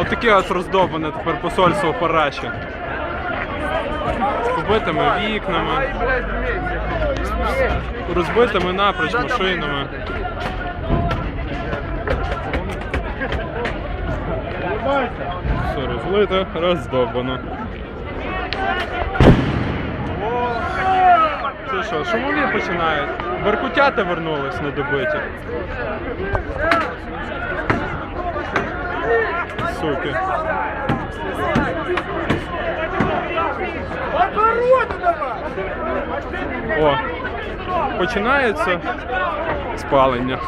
Отаке от роздобане тепер посольство Параші. З побитими вікнами, розбитими напроч машинами. Все розлито, роздобано. Це що, шумові починають? Беркутята вернулись недобиті. Суки. О, починається спалення.